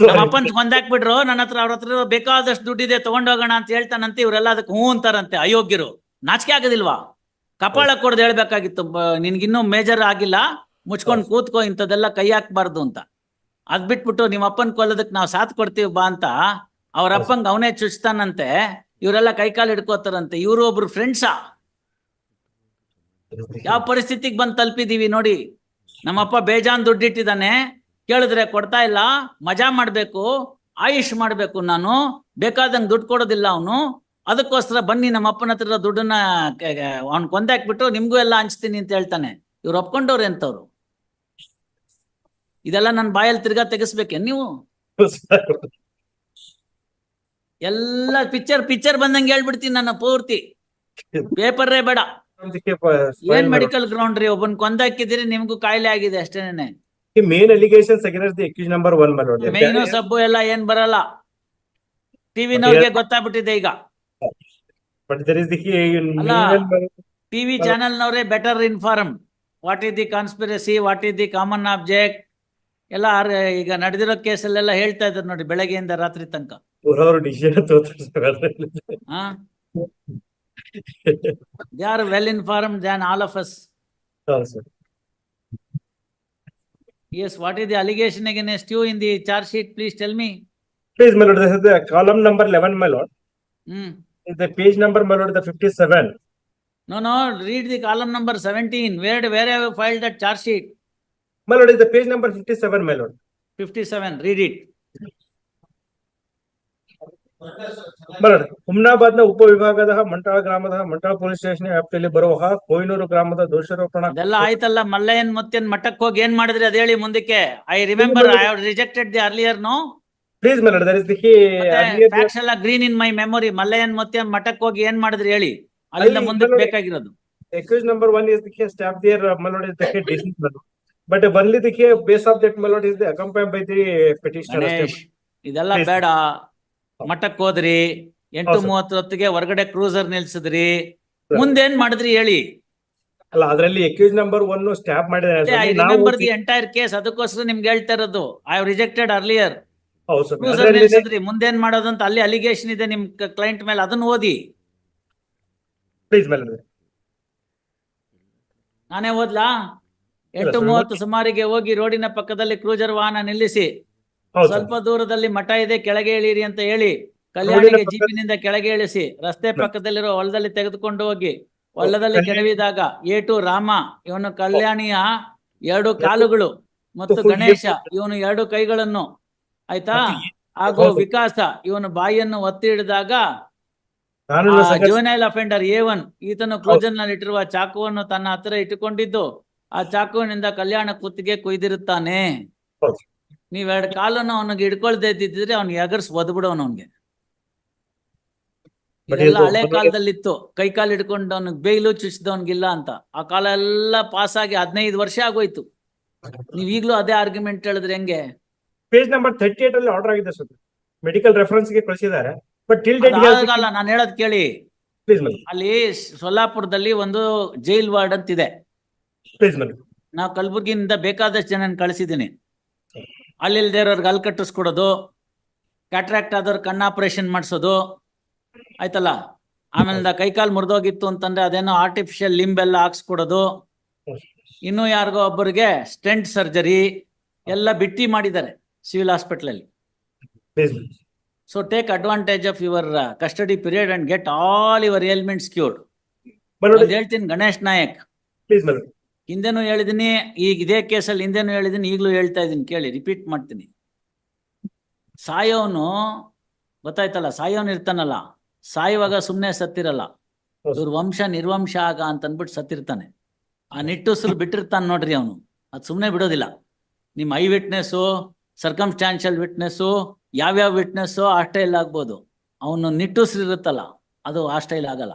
ನಮ್ಮ ಅಪ್ಪನ್ ಕೊಂದಾಕ್ಬಿಟ್ರು ನನ್ನ ಹತ್ರ ಅವ್ರ ಹತ್ರ ಬೇಕಾದಷ್ಟು ದುಡ್ಡಿದೆ ತಗೊಂಡೋಗೋಣ ಅಂತ ಹೇಳ್ತಾನಂತೆ ಇವರೆಲ್ಲ ಅದಕ್ಕೆ ಹ್ಞೂ ಅಂತಾರಂತೆ ಅಯೋಗ್ಯರು. ನಾಚಿಕೆ ಆಗೋದಿಲ್ವಾ? ಕಪಾಳ ಕೊಡ್ದು ಹೇಳ್ಬೇಕಾಗಿತ್ತು ನಿನ್ಗಿನ್ನೂ ಮೇಜರ್ ಆಗಿಲ್ಲ ಮುಚ್ಕೊಂಡ್ ಕೂತ್ಕೋ ಇಂಥದ್ದೆಲ್ಲ ಕೈ ಹಾಕ್ಬಾರ್ದು ಅಂತ. ಅದ್ ಬಿಟ್ಬಿಟ್ಟು ನಿಮ್ಮ ಅಪ್ಪನ್ ಕೊಲ್ಲದಕ್ ನಾವ್ ಸಾಥ್ ಕೊಡ್ತೀವಿ ಬಾ ಅಂತ ಅವ್ರ ಅಪ್ಪಂಗ್ ಅವನೇ ಚುಚ್ತಾನಂತೆ ಇವರೆಲ್ಲ ಕೈಕಾಲು ಹಿಡ್ಕೋತಾರಂತೆ ಇವ್ರು ಒಬ್ರು ಫ್ರೆಂಡ್ಸಾ ಯಾವ ಪರಿಸ್ಥಿತಿಗೆ ಬಂದು ತಲುಪಿದೀವಿ ನೋಡಿ. ನಮ್ಮಪ್ಪ ಬೇಜಾನ್ ದುಡ್ಡಿಟ್ಟಿದ್ದಾನೆ ಕೇಳಿದ್ರೆ ಕೊಡ್ತಾ ಇಲ್ಲ ಮಜಾ ಮಾಡ್ಬೇಕು ಆಯುಷ್ ಮಾಡ್ಬೇಕು ನಾನು ಬೇಕಾದಂಗೆ ದುಡ್ಡು ಕೊಡೋದಿಲ್ಲ ಅವನು. ಅದಕ್ಕೋಸ್ಕರ ಬನ್ನಿ ನಮ್ಮ ಅಪ್ಪನ ಹತ್ರ ದುಡ್ಡನ್ನ ಅವ್ನ್ ಕೊಂದಾಕ್ಬಿಟ್ಟು ನಿಮ್ಗೂ ಎಲ್ಲ ಹಂಚ್ತೀನಿ ಅಂತ ಹೇಳ್ತಾನೆ. ಇವ್ರು ಒಪ್ಕೊಂಡವ್ರು ಎಂತವ್ರು ಇದೆಲ್ಲ ನನ್ನ ಬಾಯಲ್ಲಿ ತಿರ್ಗಾ ತೆಗಿಸ್ಬೇಕೆ ನೀವು? ಎಲ್ಲ ಪಿಕ್ಚರ್ ಪಿಕ್ಚರ್ ಬಂದಂಗೆ ಹೇಳ್ಬಿಡ್ತೀನಿ ನನ್ನ ಪೂರ್ತಿ. ಪೇಪರ್ರೇ ಬೇಡ. ಏನ್ ಮೆಡಿಕಲ್ ಗ್ರೌಂಡ್ ರೀ ಒಬ್ಬನ್ ಕೊಂದಾಕಿದಿರಿ ನಿಮ್ಗೂ ಕಾಯಿಲೆ ಆಗಿದೆ ಅಷ್ಟೇನೆ. Main allegations against the accused number one Malod main ಸಬ್ಬು ಎಲ್ಲ ಏನ್ ಬರಲ್ಲ. ಟಿವಿನವ್ರಿಗೆ ಗೊತ್ತಾಗ್ಬಿಟ್ಟಿದೆ ಈಗ. But there is the. TV channel ನವರೇ better inform what is the conspiracy what is the common object ಎಲ್ಲ ಈಗ ನಡೆದಿರೋ ಕೇಸಲ್ಲೆಲ್ಲ ಹೇಳ್ತಾ ಇದ್ದಾರೆ ನೋಡಿ ಬೆಳಗ್ಗೆಯಿಂದ ರಾತ್ರಿ ತನಕ. They are well inform than all of us is the allegation against you in the charge sheet? Please tell me. Please, my lord, this is the column number eleven, my lord. Hmm is the page number malood the 57 No, no, read the column number seventeen. Where, where have you filed that charge sheet? malood is the page number 57 my Fifty-seven, read it. Malod ಉಪ ಉಪವಿಭಾಗದ ಮಂಟಾಳ ಗ್ರಾಮದ ಮಂಟಾಳ police station ವ್ಯಾಪ್ತಿಯಲ್ಲಿ ಬರುವ ಕೊಯ್ನೂರು ಗ್ರಾಮದ ದೋಷಾರೋಪಣ. ಅದೆಲ್ಲ ಆಯ್ತಲ್ಲ ಮಲ್ಲಯ್ಯನ್ ಮತ್ತೆ ಮಠಕ್ಕೆ ಹೋಗಿ ಏನ್ ಮಾಡಿದ್ರಿ ಅದ ಹೇಳಿ ಮುಂದಕ್ಕೆ? I remember I have rejected the earlier no please ಮೇಲೆ ದರ್ ಇಸ್ ದಿ ಫ್ಯಾಕ್ಟ್ಸ್ ಎಲ್ಲ ಗ್ರೀನ್ ಇನ್ ಮೈ ಮೆಮೊರಿ ಮಲ್ಲಯ್ಯನ್ ಮತ್ತೆ ಮಠಕ್ಕೆ ಹೋಗಿ ಏನ್ ಮಾಡಿದ್ರಿ ಹೇಳಿ? ಅಲ್ಲಿಂದ ಮುಂದಕ್ಕೆ ಬೇಕಾಗಿರೋದು. Accused number one is ದಿಕ್ಕೆ stop there there. Is the the but malood but only the case base of the by the petitioner. Ganesh ಇದೆಲ್ಲ ಬೇಡ. ಮಠಕ್ ಹೋದ್ರಿ ಎಂಟು ಮೂವತ್ತು ಹೊತ್ತಿಗೆ ಹೊರಗಡೆ ಕ್ರೂಸರ್ ನಿಲ್ಸಿದ್ರಿ. ಮುಂದೇನ್ ಮಾಡಿದ್ರಿ ಹೇಳಿ? ಅಲ್ಲ ಅದರಲ್ಲಿ ಎಕ್ಯೂಸ್ ನಂಬರ್ ಒನ್ ಸ್ಟಾಪ್ ಮಾಡಿದ್ರೆ ಎಂಟೈರ್ ಕೇಸ್ ಅದಕ್ಕೋಸ್ಕರ ನಿಮ್ಗೆ ಹೇಳ್ತಾ ಇರೋದು. ಐ ರಿಜೆಕ್ಟೆಡ್ ಅರ್ಲಿಯರ್ ಮುಂದೇನ್ ಮಾಡೋದು ಅಂತ ಅಲ್ಲಿ ಅಲಿಗೇಷನ್ ಇದೆ ನಿಮ್ ಕ್ಲೈಂಟ್ ಮೇಲೆ ಅದನ್ನ ಓದಿ. ಪ್ಲೀಸ್ ನಾನೇ ಓದ್ಲಾ? ಎಂಟು ಮೂವತ್ತು ಸುಮಾರಿಗೆ ಹೋಗಿ ರೋಡಿನ ಪಕ್ಕದಲ್ಲಿ ಕ್ರೂಜರ್ ವಾಹನ ನಿಲ್ಲಿಸಿ. ಸ್ವಲ್ಪ ದೂರದಲ್ಲಿ ಮಠ ಇದೆ ಕೆಳಗೆ ಇಳಿಯಿರಿ ಅಂತ ಹೇಳಿ ಕಲ್ಯಾಣಿಗೆ ಜೀಪಿನಿಂದ ಕೆಳಗೆ ಇಳಿಸಿ ರಸ್ತೆ ಪಕ್ಕದಲ್ಲಿರೋ ಹೊಲದಲ್ಲಿ ತೆಗೆದುಕೊಂಡು ಹೋಗಿ ಹೊಲದಲ್ಲಿ ಕೆಳವಿದಾಗ ಕೆಡವಿದಾಗ ಏಟು ರಾಮ ಇವನು ಕಲ್ಯಾಣಿಯ ಎರಡು ಕಾಲುಗಳು ಮತ್ತು ಗಣೇಶ ಇವನು ಎರಡು ಕೈಗಳನ್ನು ಆಯ್ತಾ? ಹಾಗೂ ವಿಕಾಸ ಇವನು ಬಾಯಿಯನ್ನು ಒತ್ತಿ ಹಿಡಿದಾಗ ಜೋನೈಲ್ ಅಫೆಂಡರ್ ಎ ಒನ್ ಈತನು ಕ್ಲೋಜನ್ನಲ್ಲಿ ಇಟ್ಟಿರುವ ಚಾಕುವನ್ನು ತನ್ನ ಹತ್ತಿರ ಇಟ್ಟುಕೊಂಡಿದ್ದು ಆ ಚಾಕುವಿನಿಂದ ಕಲ್ಯಾಣ ಕುತ್ತಿಗೆ ಕೊಯ್ದಿರುತ್ತಾನೆ. ಹೌದು. ನೀವ್ ಎರಡು ಕಾಲನ್ನು ಅವನಿಗೆ ಹಿಡ್ಕೊಳ್ದೇ ಇದ್ದಿದ್ರೆ ಅವ್ನಿಗೆ ಎಗರ್ಸ್ ಒದ್ಬಿಡೋನು ಅವನ್ಗೆ. ಇದೆಲ್ಲ ಹಳೆ ಕಾಲದಲ್ಲಿ ಕಾಲದಲ್ಲಿತ್ತು. ಕೈ ಕಾಲು ಹಿಡ್ಕೊಂಡು ಅವ್ನಿಗೆ ಬೇಯ್ಲು ಚುಚ್ಚಿದವನ್ಗಿಲ್ಲ ಅಂತ. ಆ ಕಾಲ ಎಲ್ಲ ಪಾಸ್ ಆಗಿ ಹದಿನೈದು ವರ್ಷ ಆಗೋಯ್ತು. ನೀವ್ ಈಗ್ಲೂ ಅದೇ ಆರ್ಗ್ಯುಮೆಂಟ್ ಹೇಳಿದ್ರೆ ಹೆಂಗೆ? ಪೇಜ್ ನಂಬರ್ ತರ್ಟಿ ಏಟ್ ಅಲ್ಲಿ ಆರ್ಡರ್ ಆಗಿದೆ ಸರ್. ಮೆಡಿಕಲ್ ರೆಫರೆನ್ಸ್ಗೆ ಕಳಿಸಿದ್ದಾರೆ. ಬಟ್ ಟಿಲ್ ಡೇಟ್ ಆಗಲ್ಲ ನಾನು ಹೇಳೋದ್ ಕೇಳಿ. ಅಲ್ಲಿ ಸೊಲ್ಲಾಪುರದಲ್ಲಿ ಒಂದು ಜೈಲ್ ವಾರ್ಡ್ ಅಂತಿದೆ. ಇದೆ ಮೇಡಮ್ ನಾವು ಕಲಬುರ್ಗಿಯಿಂದ ಬೇಕಾದಷ್ಟು ಜನ ಕಳಿಸಿದ್ದೀನಿ. ಅಲ್ಲಿ ಇಲ್ದೇ ಇರೋರ್ಗೆ ಅಲ್ಲಿ ಕಟ್ಟಿಸ್ಕೊಡೋದು ಕ್ಯಾಟ್ರಾಕ್ಟ್ ಆದವ್ರು ಕಣ್ಣು ಆಪರೇಷನ್ ಮಾಡಿಸೋದು ಆಯ್ತಲ್ಲ? ಆಮೇಲೆ ಕೈಕಾಲು ಮುರಿದೋಗಿತ್ತು ಅಂತಂದ್ರೆ ಅದೇನೋ ಆರ್ಟಿಫಿಷಿಯಲ್ ಲಿಂಬೆಲ್ಲ ಹಾಕ್ಸ್ಕೊಡೋದು. ಇನ್ನೂ ಯಾರಿಗೋ ಒಬ್ಬರಿಗೆ ಸ್ಟೆಂಟ್ ಸರ್ಜರಿ ಎಲ್ಲ ಬಿಟ್ಟಿ ಮಾಡಿದ್ದಾರೆ ಸಿವಿಲ್ ಹಾಸ್ಪಿಟಲ್ ಅಲ್ಲಿ. So take advantage of your custody period and get all your ailments cured madam ಹೇಳ್ತೀನಿ ಗಣೇಶ್ ನಾಯಕ್. ಹಿಂದೆನೂ ಹೇಳಿದೀನಿ, ಈಗ ಇದೇ ಕೇಸಲ್ಲಿ ಹಿಂದೆನೂ ಹೇಳಿದೀನಿ, ಈಗಲೂ ಹೇಳ್ತಾ ಇದ್ದೀನಿ ಕೇಳಿ ರಿಪೀಟ್ ಮಾಡ್ತೀನಿ. ಸಾಯೋನು, ಗೊತ್ತಾಯ್ತಲ್ಲ, ಸಾಯೋನು ಇರ್ತಾನಲ್ಲ, ಸಾಯುವಾಗ ಸುಮ್ಮನೆ ಸತ್ತಿರಲ್ಲ. ಇವ್ರ ವಂಶ ನಿರ್ವಂಶ ಆಗ ಅಂತ ಅಂದ್ಬಿಟ್ಟು ಸತ್ತಿರ್ತಾನೆ. ಆ ನಿಟ್ಟುಸಿರು ಬಿಟ್ಟಿರ್ತಾನೆ ನೋಡ್ರಿ ಅವನು. ಅದು ಸುಮ್ಮನೆ ಬಿಡೋದಿಲ್ಲ. ನಿಮ್ಮ ಐ ವಿಟ್ನೆಸ್ಸು ಸರ್ಕಮ್ಸ್ಟಾನ್ಷಿಯಲ್ ವಿಟ್ನೆಸ್ಸು, ಯಾವ್ಯಾವ ವಿಟ್ನೆಸ್ಸು ಆ ಸ್ಟೈಲ್ ಆಗ್ಬೋದು. ಅವನು ನಿಟ್ಟುಸಿರು ಇರುತ್ತಲ್ಲ, ಅದು ಆ ಸ್ಟೈಲ್ ಆಗಲ್ಲ.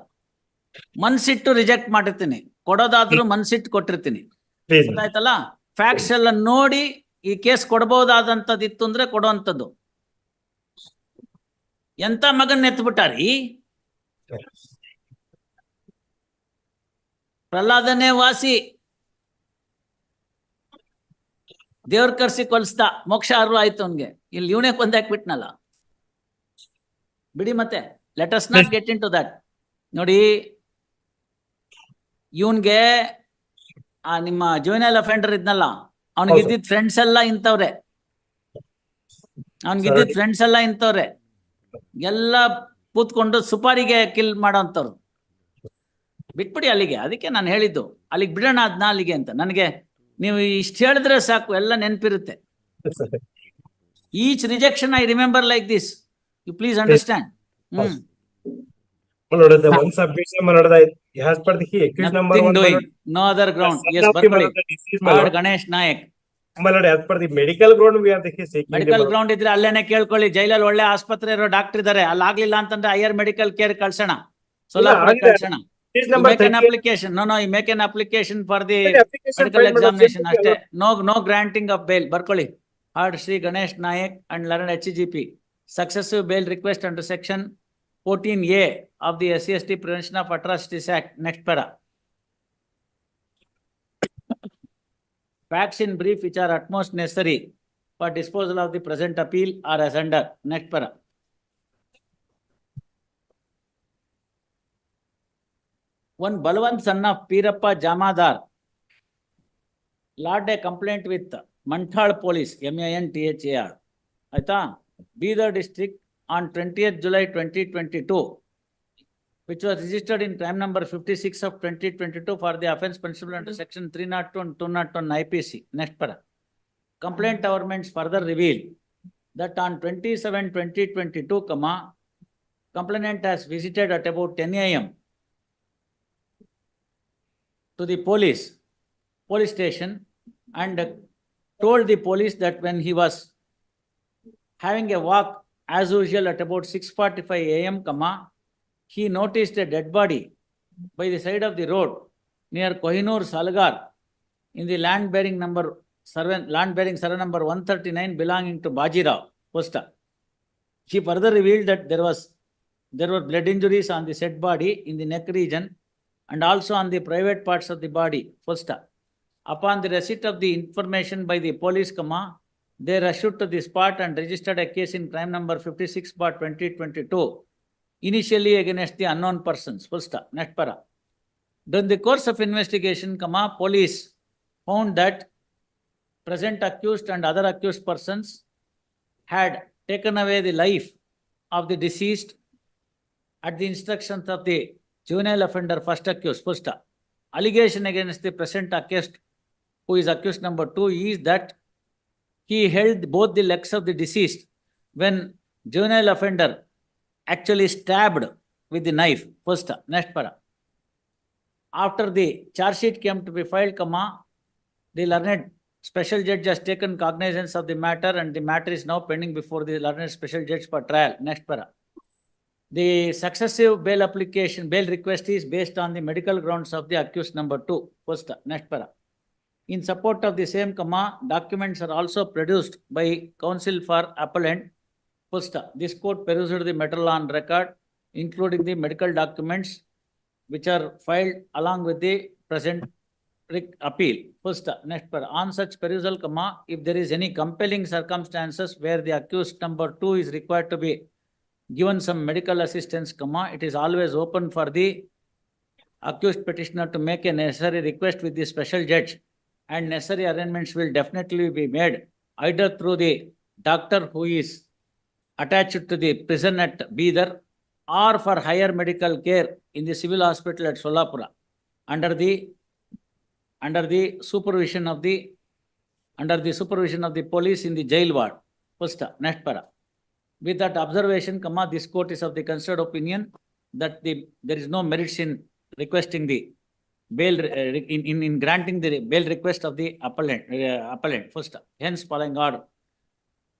ಮನ್ಸಿಟ್ಟು ರಿಜೆಕ್ಟ್ ಮಾಡಿರ್ತೀನಿ. ಕೊಡೋದಾದ್ರೂ ಮನ್ಸಿಟ್ಟು ಕೊಟ್ಟಿರ್ತೀನಿ. ಗೊತ್ತಾಯ್ತಲ್ಲ? ಫ್ಯಾಕ್ಟ್ಸ್ ಎಲ್ಲ ನೋಡಿ ಈ ಕೇಸ್ ಕೊಡಬಹುದಾದಂತದ್ದು ಇತ್ತು ಅಂದ್ರೆ ಕೊಡುವಂಥದ್ದು. ಎಂತ ಮಗನ್ ಎತ್ಬಿಟ್ಟಾರಿ? ಪ್ರಹ್ಲಾದನೇ ವಾಸಿ. ದೇವ್ರ ಕರ್ಸಿ ಕೊಲ್ಸ್ತ ಮೋಕ್ಷ ಅರ್ವ ಆಯ್ತು ಅವನ್ಗೆ. ಇಲ್ಲಿ ಇವನೇ ಕೊಂದಾಕ್ಬಿಟ್ನಲ್ಲ ಬಿಡಿ ಮತ್ತೆ. Let us not get into that ನೋಡಿ ಇವನ್ಗೆ ಆ ನಿಮ್ಮ ಜೂನಿಯಲ್ ಅಫೆಂಡರ್ ಇದ್ನಲ್ಲ ಅವ್ನಿಗೆ. ಇದ್ದಿದ್ ಫ್ರೆಂಡ್ಸ್ ಎಲ್ಲ ಇಂಥವ್ರೆ. ಅವ್ನಿಗೆ ಇದ್ದಿದ್ ಫ್ರೆಂಡ್ಸ್ ಎಲ್ಲ ಇಂಥವ್ರೆ. ಎಲ್ಲ ಕೂತ್ಕೊಂಡು ಸುಪಾರಿಗೆ ಕಿಲ್ ಮಾಡೋಂಥವ್ರು. ಬಿಟ್ಬಿಡಿ ಅಲ್ಲಿಗೆ ಅದಕ್ಕೆ ನಾನು ಹೇಳಿದ್ದು. ಅಲ್ಲಿಗೆ ಬಿಡೋಣ ಅದ್ನ ಅಲ್ಲಿಗೆ ಅಂತ. ನನಗೆ ನೀವು ಇಷ್ಟು ಹೇಳಿದ್ರೆ ಸಾಕು ಎಲ್ಲ ನೆನಪಿರುತ್ತೆ. Each rejection I remember like this you please understand hmm. The one submission, as per the accused number one, lord, as per the medical ground, we are the seeking. the, medical. Ground ಇದ್ರೆ ಅಲ್ಲೇನೆ ಕೇಳ್ಕೊಳ್ಳಿ. ಜೈಲಲ್ಲಿ ಒಳ್ಳೆ ಆಸ್ಪತ್ರೆ ಇರೋ doctor ಇದಾರೆ. ಅಲ್ಲಿ ಆಗ್ಲಿಲ್ಲ ಅಂತಂದ್ರೆ ಹೈಯರ್ ಮೆಡಿಕಲ್ ಕೇರ್ ಕಳ್ಸೋಣ. ಸೋಲಾಪುರ ಆಗಿದೆ. ಕಳ್ಸೋಣ. Case number make an 38, application no no make an application for the application medical filed, examination ಅಷ್ಟೇ. No no granting of bail ಬರ್ಕೊಳ್ಳಿ. Heard Shri Ganesh Nayak and learn H G P successive bail request under section fourteen A of the SCST Prevention of Atrocities Act. Next para. Facts brief which are utmost necessary for disposal of the present appeal are as under. Next para. One Balwant son of Pirappa Jamadar lodged a complaint with Manthal Police, M A N T H A R. ಆಯ್ತಾ Bidar district on twentieth July twenty twenty-two, which was registered in crime number fifty-six of twenty twenty-two for the offence punishable under section three oh not and two oh not one IPC. Next para. Complaint governments further reveal that on 27-2022, comma, complainant has visited at about ten AM to the police, police station and told the police that when he was having a walk as usual at about six forty-five AM, comma, he noticed a dead body by the side of the road near Kohinoor Salgar in the land bearing number land bearing servant number one thirty-nine belonging to Bajirao, Posta. He further revealed that there was, there were blood injuries on the said body in the neck region and also on the private parts of the body, Posta. Upon the receipt of the information by the police, comma, they rushed to the spot and registered a case in crime number fifty-six bar twenty twenty-two, initially against the unknown persons, full stop, next para. During the course of investigation, comma, police found that present accused and other accused persons had taken away the life of the deceased at the instructions of the juvenile offender first accused, stop. Allegation against the present accused, who is accused number two, is that he held both the legs of the deceased when juvenile offender actually stabbed with the knife. First, next para. After the charge sheet came to be filed, comma, the learned special judge has taken cognizance of the matter and the matter is now pending before the learned special judge for trial. Next para. The successive bail application, bail request is based on the medical grounds of the accused number two. First, next para. In support of the same comma, documents are also produced by counsel for appellant. First, this court perused the matter on record, including the medical documents which are filed along with the present appeal. First, next, per on such perusal, comma, if there is any compelling circumstances where the accused number two is required to be given some medical assistance, comma, it is always open for the accused petitioner to make a necessary request with the special judge and necessary arrangements will definitely be made either through the doctor who is attached to the prison at Bidar or for higher medical care in the civil hospital at Solapura under the under the supervision of the under the supervision of the police in the jail ward. First, next para. With that observation, comma, this court is of the considered opinion that the there is no merits in requesting the bail, uh, in, in, in granting the bail request of the appellant, uh, appellant, first. Hence, following order.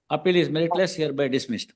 Appeal is meritless, hereby dismissed.